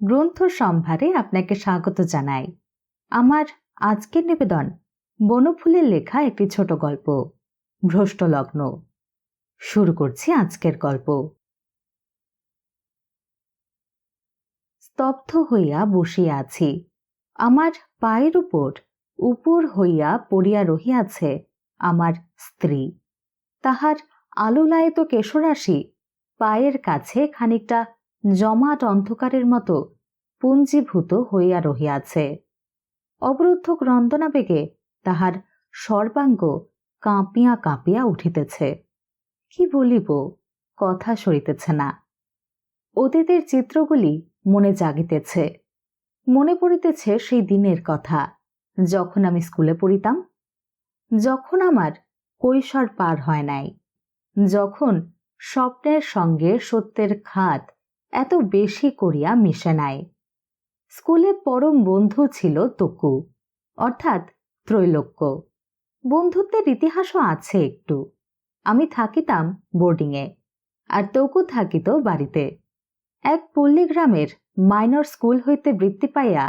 গ্রন্থ সম্ভারে আপনাকে স্বাগত জানাই। আমার আজকের নিবেদন বনফুলের লেখা একটি ছোট গল্প ভ্রষ্ট লগ্ন শুরু করছি আজকের গল্প। স্তব্ধ হইয়া বসিয়া আছি। আমার পায়ের উপর উপর হইয়া পড়িয়া রহিয়াছে আমার স্ত্রী। তাহার আলোলায়িত কেশরাশি পায়ের কাছে খানিকটা জমাট অন্ধকারের মতো পুঞ্জীভূত হইয়া রহিয়াছে। অবরুদ্ধ ক্রন্দনাবেগে তাহার সর্বাঙ্গ কাঁপিয়া কাঁপিয়া উঠিতেছে। কি বলিব, কথা সরিতেছে না। অতীতের চিত্রগুলি মনে জাগিতেছে। মনে পড়িতেছে সেই দিনের কথা, যখন আমি স্কুলে পড়িতাম, যখন আমার কৈশোর পার হয় নাই, যখন স্বপ্নের সঙ্গে সত্যের খাত এত বেশি করিয়া মিশে নাই। স্কুলে পরম বন্ধু ছিল তকু, অর্থাৎ ত্রৈলোক্য। বন্ধুত্বের ইতিহাসও আছে একটু। আমি থাকিতাম বোর্ডিংয়ে, আর তকু থাকিত বাড়িতে। এক পল্লীগ্রামের মাইনর স্কুল হইতে বৃত্তি পাইয়া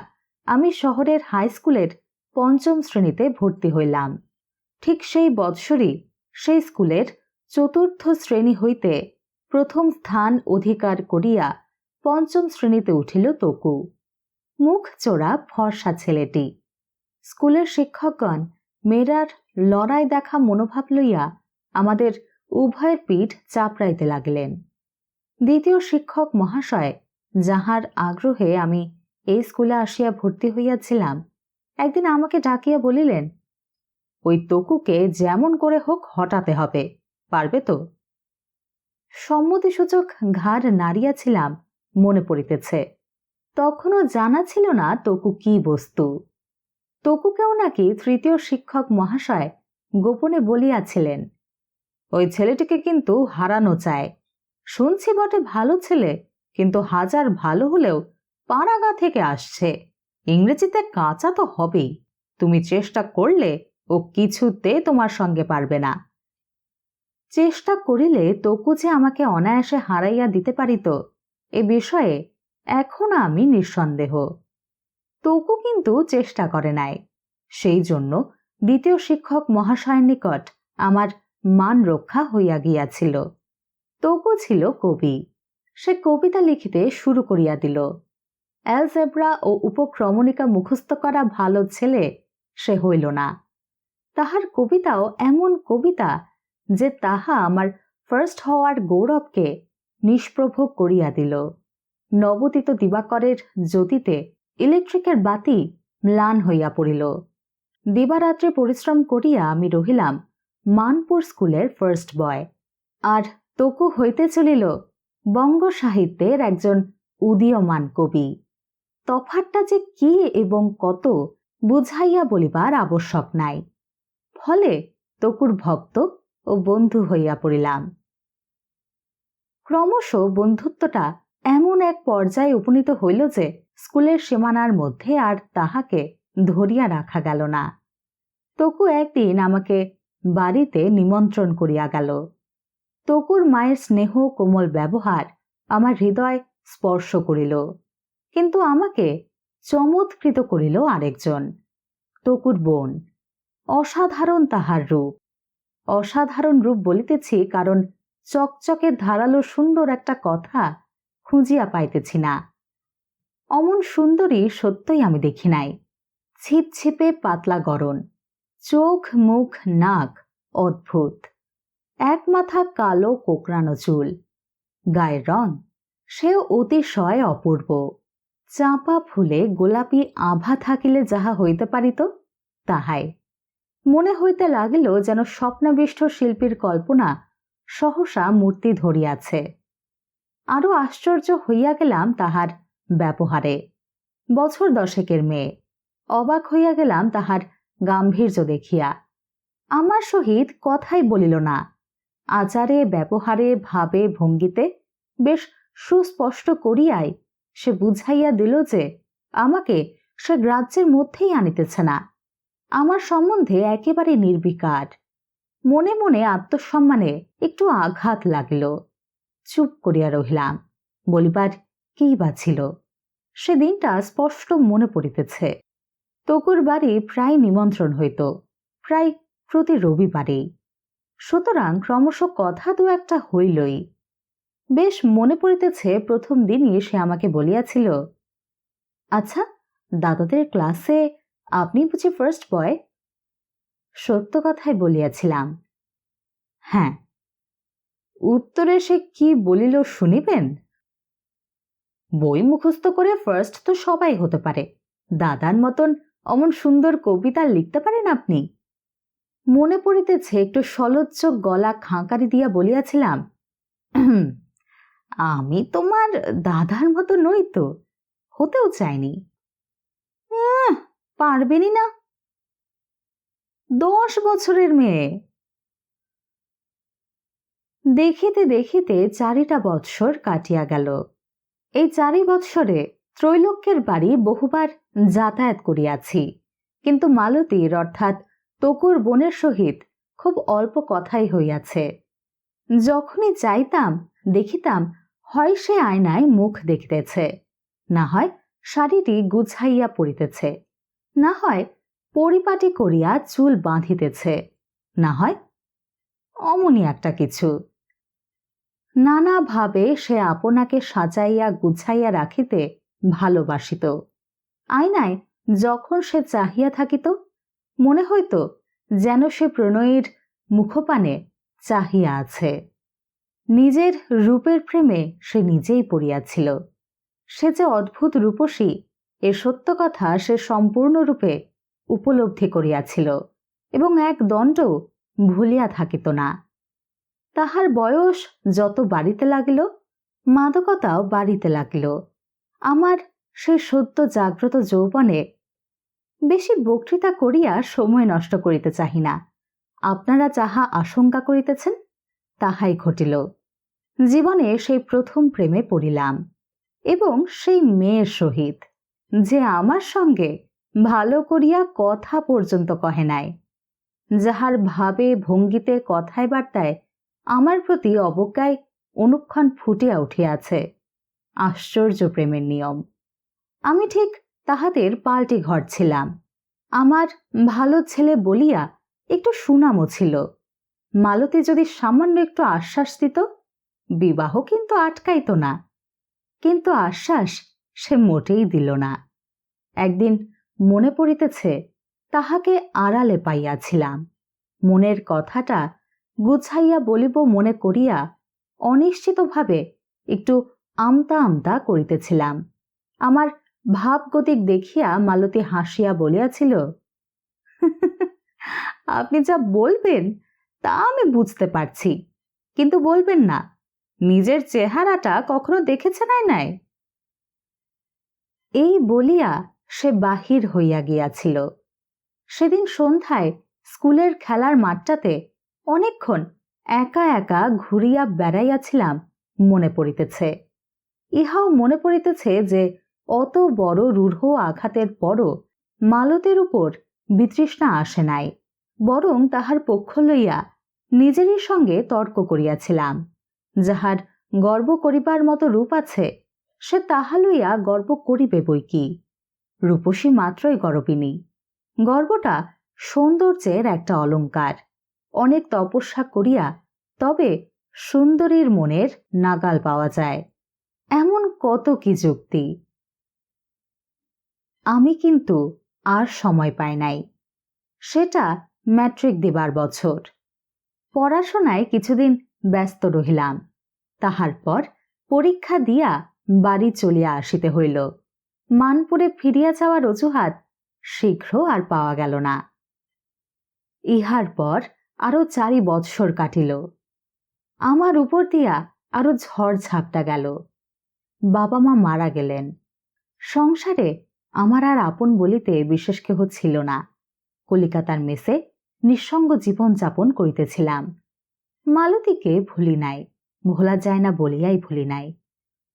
আমি শহরের হাই স্কুলের পঞ্চম শ্রেণীতে ভর্তি হইলাম। ঠিক সেই বৎসরই সেই স্কুলের চতুর্থ শ্রেণি হইতে প্রথম স্থান অধিকার করিয়া পঞ্চম শ্রেণীতে উঠিল তকু। মুখ চোরা ফর্সা ছেলেটি। স্কুলের শিক্ষকগণ মেয়েরার লড়াই দেখা মনোভাব লইয়া আমাদের উভয়ের পিঠ চাপড়াইতে লাগলেন। দ্বিতীয় শিক্ষক মহাশয়, যাহার আগ্রহে আমি এই স্কুলে আসিয়া ভর্তি হইয়াছিলাম, একদিন আমাকে ডাকিয়া বলিলেন, ওই তকুকে যেমন করে হোক হটাতে হবে, পারবে তো? সম্মতিসূচক ঘাড় নাড়িয়াছিলাম, মনে পড়িতেছে। তখনও জানা ছিল না তকু কি বস্তু। তকুকেও নাকি তৃতীয় শিক্ষক মহাশয় গোপনে বলিয়াছিলেন, ওই ছেলেটিকে কিন্তু হারানো চায় শুনছি বটে ভালো ছেলে, কিন্তু হাজার ভালো হলেও পাড়াগা থেকে আসছে। ইংরেজিতে কাঁচা তো হবেই। তুমি চেষ্টা করলে ও কিছুতে তোমার সঙ্গে পারবে না। চেষ্টা করিলে তকু যে আমাকে অনায়াসে হারাইয়া দিতে পারিত, এ বিষয়ে এখনও আমি নিঃসন্দেহ। তকু কিন্তু চেষ্টা করে নাই। সেই জন্য দ্বিতীয় শিক্ষক মহাশয়ের নিকট আমার মান রক্ষা হইয়া গিয়াছিল। তকু ছিল কবি। সে কবিতা লিখিতে শুরু করিয়া দিল। অ্যালজেব্রা ও উপক্রমণিকা মুখস্থ করা ভালো ছেলে সে হইল না। তাহার কবিতাও এমন কবিতা যে তাহা আমার ফার্স্ট হওয়ার গৌরবকে নিষ্প্রভ করিয়া দিল। নবতীত দিবাকরের জ্যোতিতে ইলেকট্রিকের বাতি ম্লান হইয়া পড়িল। দিবারাত্রে পরিশ্রম করিয়া আমি রহিলাম মানপুর স্কুলের ফার্স্ট বয় আর তকু হইতে চলিল বঙ্গ সাহিত্যের একজন উদীয়মান কবি। তফাতটা যে কি এবং কত বুঝাইয়া বলিবার আবশ্যক নাই। ফলে তকুর ভক্ত ও বন্ধু হইয়া পড়িলাম। ক্রমশ বন্ধুত্বটা এমন এক পর্যায়ে উপনীত হইল যে, স্কুলের সীমানার মধ্যে আর তাহাকে ধরিয়া রাখা গেল না। তকু একদিন আমাকে বাড়িতে নিমন্ত্রণ করিয়া গেল। তকুর মায়ের স্নেহ কোমল ব্যবহার আমার হৃদয় স্পর্শ করিল, কিন্তু আমাকে চমৎকৃত করিল আরেকজন, তকুর বোন, অসাধারণ তাহার রূপ। অসাধারণ রূপ বলিতেছি, কারণ চকচকে ধারালো সুন্দর একটা কথা খুঁজিয়া পাইতেছি না। অমন সুন্দরী সত্যই আমি দেখি নাই। ছিপছিপে পাতলা গরণ, চোখ, মুখ, নাক অদ্ভুত। এক মাথা কালো কোকড়ানো চুল, গায়ের রং সেও অতিশয় অপূর্ব। চাঁপা ফুলে গোলাপি আভা থাকিলে যাহা হইতে পারিত, তাহাই। মনে হইতে লাগিল যেন স্বপ্নাবিষ্ট শিল্পীর কল্পনা সহসা মূর্তি ধরিয়াছে। আরও আশ্চর্য হইয়া গেলাম তাহার ব্যবহারে। বছর দশেকের মেয়ে। অবাক হইয়া গেলাম তাহার গাম্ভীর্য দেখিয়া। আমার সহিত কথাই বলিল না। আচারে, ব্যবহারে, ভাবে, ভঙ্গিতে বেশ সুস্পষ্ট করিয়াই সে বুঝাইয়া দিল যে আমাকে সে গ্রাহ্যের মধ্যেই আনিতেছে না। আমার সম্বন্ধে একেবারে নির্বিকার। মনে মনে আত্মসম্মানে একটু আঘাত লাগিল। চুপ করিয়া রহিলাম, বলিবার কি বা ছিল? সে দিনটা স্পষ্ট মনে পড়িতেছে। তকুর বাড়ি প্রায় নিমন্ত্রণ হইত, প্রায় প্রতি রবিবারেই। সুতরাং ক্রমশ কথা দু একটা হইলই। বেশ মনে পড়িতেছে প্রথম দিনই সে আমাকে বলিয়াছিল আচ্ছা দাদাদের ক্লাসে আপনি বুঝি ফার্স্ট বয় সত্য কথাই বলিয়াছিলাম। হ্যাঁ। উত্তরে সে কি বলিল শুনিবেন? বই মুখস্থ করে ফার্স্ট তো সবাই হতে পারে। দাদার মতন অমন সুন্দর কবিতা লিখতে পারেন আপনি? মনে পড়িতেছে, একটু সলজ্জ গলা খাঁকারি দিয়া বলিয়াছিলাম আমি তোমার দাদার মতো নই তো, হতেও চাইনি। পারবেনই না। দশ বছরের মেয়ে। দেখিতে দেখিতে চারিটা বৎসর কাটিয়া গেল। এই চারি বৎসরে ত্রৈলোক্যের বাড়ি বহুবার যাতায়াত করিয়াছি। কিন্তু মালতীর অর্থাৎ তকুর বোনের সহিত খুব অল্প কথাই হইয়াছে। যখনই চাইতাম দেখিতাম হয় সে আয়নায় মুখ দেখিতেছে, না হয় শাড়িটি গুছাইয়া পড়িতেছে। না হয় পরিপাটি করিয়া চুল বাঁধিতেছে, না হয় অমনি একটা কিছু। নানাভাবে সে আপনাকে সাজাইয়া গুছাইয়া রাখিতে ভালোবাসিত। আয়নায় যখন সে চাহিয়া থাকিত, মনে হইত যেন সে প্রণয়ীর মুখপানে চাহিয়া আছে। নিজের রূপের প্রেমে সে নিজেই পড়িয়াছিল। সে যে অদ্ভুত রূপসী এ সত্য কথা সে সম্পূর্ণরূপে উপলব্ধি করিয়াছিল এবং এক দণ্ড ভুলিয়া থাকিত না। তাহার বয়স যত বাড়িতে লাগিল, মাদকতাও বাড়িতে লাগিল। আমার সে সদ্য জাগ্রত যৌবনে বেশি বক্তৃতা করিয়া সময় নষ্ট করিতে চাহি না। আপনারা যাহা আশঙ্কা করিতেছেন, তাহাই ঘটিল। জীবনে সেই প্রথম প্রেমে পড়িলাম এবং সেই মেয়ের সহিত। যে আমার সঙ্গে ভালো করিয়া কথা পর্যন্ত কহে নাই, যাহার ভাবে ভঙ্গিতে কথায় বার্তায় আমার প্রতি অবজ্ঞায় অনুক্ষণ ফুটিয়া উঠিয়াছে। আশ্চর্য প্রেমের নিয়ম। আমি ঠিক তাহাদের পাল্টি ঘর ছিলাম। আমার ভালো ছেলে বলিয়া একটু সুনামও ছিল। মালতী যদি সামান্য একটু আশ্বাস দিত, বিবাহ কিন্তু আটকাইত না। কিন্তু আশ্বাস সে মোটেই দিল না। একদিন মনে পড়িতেছে তাহাকে আড়ালে পাইয়াছিলাম। মনের কথাটা গুছাইয়া বলিব মনে করিয়া অনিশ্চিতভাবে একটু আমতা আমতা করিতেছিলাম। আমার ভাবগতিক দেখিয়া মালতী হাসিয়া বলিয়াছিল, আপনি যা বলবেন তা আমি বুঝতে পারছি, কিন্তু বলবেন না, নিজের চেহারাটা কখনো দেখেছে নাই নাই এই বলিয়া সে বাহির হইয়া গিয়াছিল। সেদিন সন্ধ্যায় স্কুলের খেলার মাঠটাতে অনেকক্ষণ একা একা ঘুরিয়া বেড়াইয়াছিলাম মনে পড়িতেছে। ইহাও মনে পড়িতেছে যে অত বড় রূঢ় আঘাতের পরও মালতের উপর বিতৃষ্ণা আসে নাই, বরং তাহার পক্ষ লইয়া নিজেরই সঙ্গে তর্ক করিয়াছিলাম, যাহার গর্ব করিবার মতো রূপ আছে সে তাহা লইয়া গর্ব করিবে বই কি? রূপসী মাত্রই গরবিনী গর্বটা সৌন্দর্যের একটা অলঙ্কার। অনেক তপস্যা করিয়া তবে সুন্দরীর মনের নাগাল পাওয়া যায়। এমন কত কি যুক্তি? আমি কিন্তু আর সময় পাই নাই। সেটা ম্যাট্রিক দিবার বছর। পড়াশোনায় কিছুদিন ব্যস্ত রহিলাম। তাহার পর পরীক্ষা দিয়া বাড়ি চলিয়া আসিতে হইল। মানপুরে ফিরিয়া যাওয়ার অজুহাত শীঘ্র আর পাওয়া গেল না। ইহার পর আরও চারি বৎসর কাটিল। আমার উপর দিয়া আরও ঝড় ঝাপটা গেল। বাবা মা মারা গেলেন। সংসারে আমার আর আপন বলিতে বিশেষ কেহ ছিল না। কলিকাতার মেসে নিঃসঙ্গ জীবন যাপন করিতেছিলাম। মালতীকে ভুলি নাই, ভোলা যায় না বলিয়াই ভুলি নাই।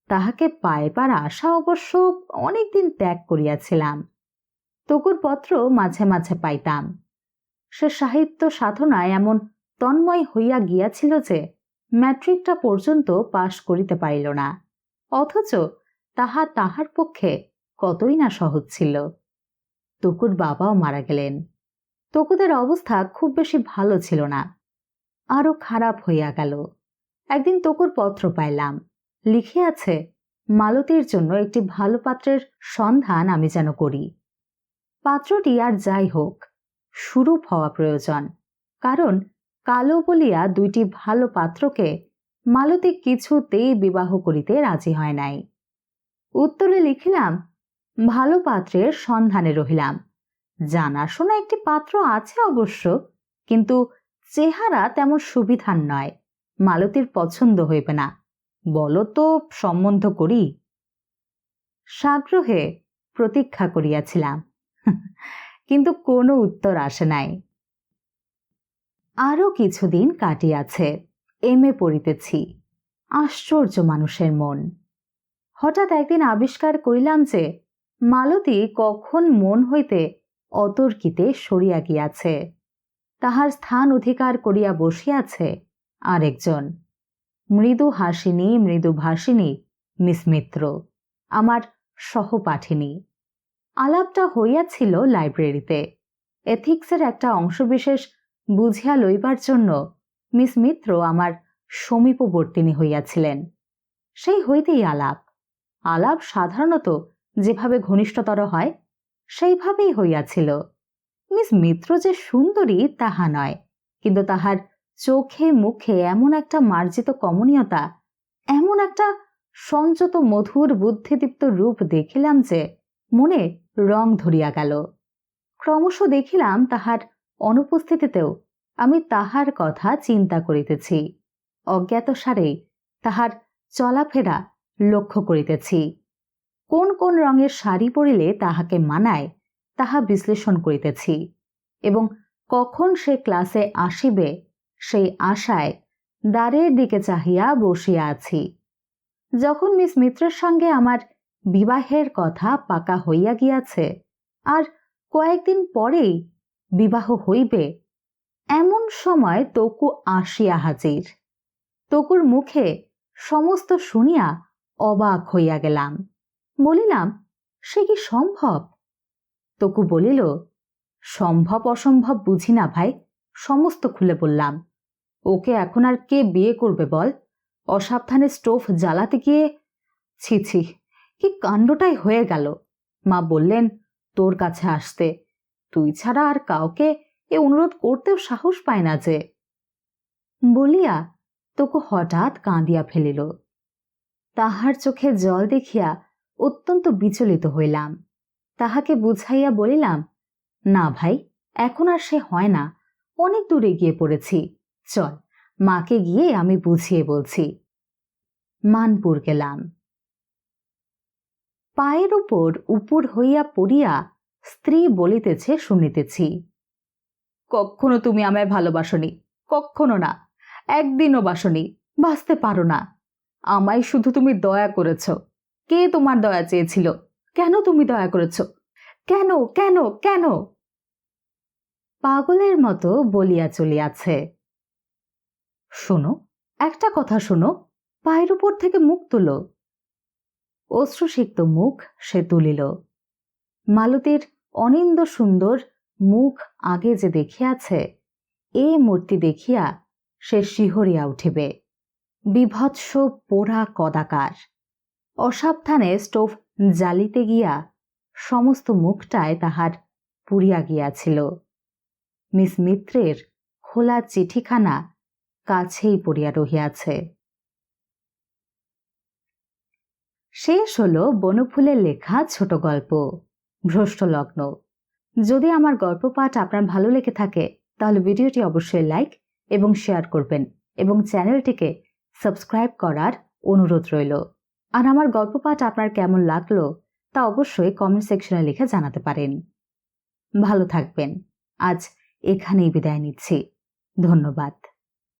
তাহাকে পাইবার আশা অবশ্য অনেকদিন ত্যাগ করিয়াছিলাম। তকুর পত্র মাঝে মাঝে পাইতাম। সে সাহিত্য সাধনায় এমন তন্ময় হইয়া গিয়াছিল যে, ম্যাট্রিকটা পর্যন্ত পাশ করিতে পারিল না। অথচ তাহা তাহার পক্ষে কতই না সহজ ছিল। তকুর বাবাও মারা গেলেন। তকুদের অবস্থা খুব বেশি ভালো ছিল না। আরও খারাপ হইয়া গেল। একদিন তকুর পত্র পাইলাম। লিখে আছে, মালতীর জন্য একটি ভালো পাত্রের সন্ধান আমি যেন করি। পাত্রটি আর যাই হোক, সুরূপ হওয়া প্রয়োজন, কারণ কালো বলিয়া দুইটি ভালো পাত্রকে মালতী কিছুতেই বিবাহ করিতে রাজি হয় নাই। উত্তরে লিখিলাম, ভালো পাত্রের সন্ধানে রহিলাম। জানাশোনা একটি পাত্র আছে অবশ্য, কিন্তু চেহারা তেমন সুবিধার নয়, মালতীর পছন্দ হইবে না। বলো তো, সম্বন্ধ করি। সাগ্রহে প্রতীক্ষা করিয়াছিলাম। কিন্তু কোনো উত্তর আসে নাই। আরও কিছুদিন কাটিয়াছে, এম এ পড়িতেছি। আশ্চর্য মানুষের মন। হঠাৎ একদিন আবিষ্কার করিলাম যে, মালতী কখন মন হইতে অতর্কিতে সরিয়া গিয়াছে। তাহার স্থান অধিকার করিয়া বসিয়াছে আরেকজন। মৃদু হাসিনী, মৃদু ভাসিনী, মিস মিত্র, আমার সহপাঠিনী। আলাপটা হইয়াছিল লাইব্রেরিতে। এথিক্সের একটা অংশবিশেষ বুঝিয়া লইবার জন্য মিস মিত্র আমার সমীপবর্তিনী হইয়াছিলেন। সেই হইতেই আলাপ। আলাপ সাধারণত যেভাবে ঘনিষ্ঠতর হয়, সেইভাবেই হইয়াছিল। মিস মিত্র যে সুন্দরী, তাহা নয়, কিন্তু তাহার চোখে মুখে এমন একটা মার্জিত কমনীয়তা, এমন একটা সঞ্চত মধুর বুদ্ধিদীপ্ত রূপ দেখিলাম যে মনে রং ধরিয়া গেল। ক্রমশ দেখিলাম তাহার অনুপস্থিতিতেও আমি তাহার কথা চিন্তা করিতেছি অজ্ঞাতসারেই তাহার চলাফেরা লক্ষ্য করিতেছি। কোন কোন রঙের শাড়ি পরিলে তাহাকে মানায় তাহা বিশ্লেষণ করিতেছি এবং কখন সে ক্লাসে আসিবে সেই আশায় দ্বারের দিকে চাহিয়া বসিয়া আছি। যখন মিস মিত্রের সঙ্গে আমার বিবাহের কথা পাকা হইয়া গিয়াছে, আর কয়েকদিন পরেই বিবাহ হইবে, এমন সময় তকু আসিয়া হাজির। তকুর মুখে সমস্ত শুনিয়া অবাক হইয়া গেলাম। বলিলাম, সে কি সম্ভব? তকু বলিল, সম্ভব অসম্ভব বুঝি না ভাই, সমস্ত খুলে বললাম। ওকে এখন আর কে বিয়ে করবে বল? অসাবধানে স্টোভ জ্বালাতে গিয়ে, ছি ছি, কি কাণ্ডটাই হয়ে গেল। মা বললেন, তোর কাছে আসতে। তুই ছাড়া আর কাউকে এ অনুরোধ করতেও সাহস পায় না যে। বলিয়া তোকে হঠাৎ কাঁদিয়া ফেলিল। তাহার চোখে জল দেখিয়া অত্যন্ত বিচলিত হইলাম। তাহাকে বুঝাইয়া বলিলাম, না ভাই, এখন আর সে হয় না। অনেক দূরে গিয়ে পড়েছি। চল, মাকে গিয়ে আমি বুঝিয়ে বলছি। মানপুর গেলাম। পায়ের উপর উপর হইয়া পড়িয়া স্ত্রী বলিতেছে শুনিতেছি, কখনো তুমি আমায় ভালোবাসনি, কখনো না, একদিনও বাসনি, বাঁচতে পারো না। আমায় শুধু তুমি দয়া করেছ। কে তোমার দয়া চেয়েছিল? কেন তুমি দয়া করেছ? কেন কেন কেন? পাগলের মতো বলিয়া চলিয়াছে। শোনো, একটা কথা শোনো, পায়ের উপর থেকে মুখ তুল। অশ্রুসিক্ত মুখ সে তুলিল। মালতীর অনিন্দ সুন্দর মুখ আগে যে দেখিয়াছে, এ মূর্তি দেখিয়া সে শিহরিয়া উঠিবে। বিভৎস পোড়া কদাকার। অসাবধানে স্টোভ জ্বালিতে গিয়া সমস্ত মুখটায় তাহার পুড়িয়া গিয়াছিল। মিস মিত্রের খোলা চিঠিখানা কাছেই পড়িয়া রহিয়াছে। শেষ হল বনফুলের লেখা ছোট গল্প ভ্রষ্ট লগ্ন যদি আমার গল্প পাঠ আপনার ভালো লেগে থাকে, তাহলে ভিডিওটি অবশ্যই লাইক এবং শেয়ার করবেন এবং চ্যানেলটিকে সাবস্ক্রাইব করার অনুরোধ রইল। আর আমার গল্প পাঠ আপনার কেমন লাগল, তা অবশ্যই কমেন্ট সেকশনে লিখে জানাতে পারেন। ভালো থাকবেন। আজ এখানেই বিদায় নিচ্ছি। ধন্যবাদ।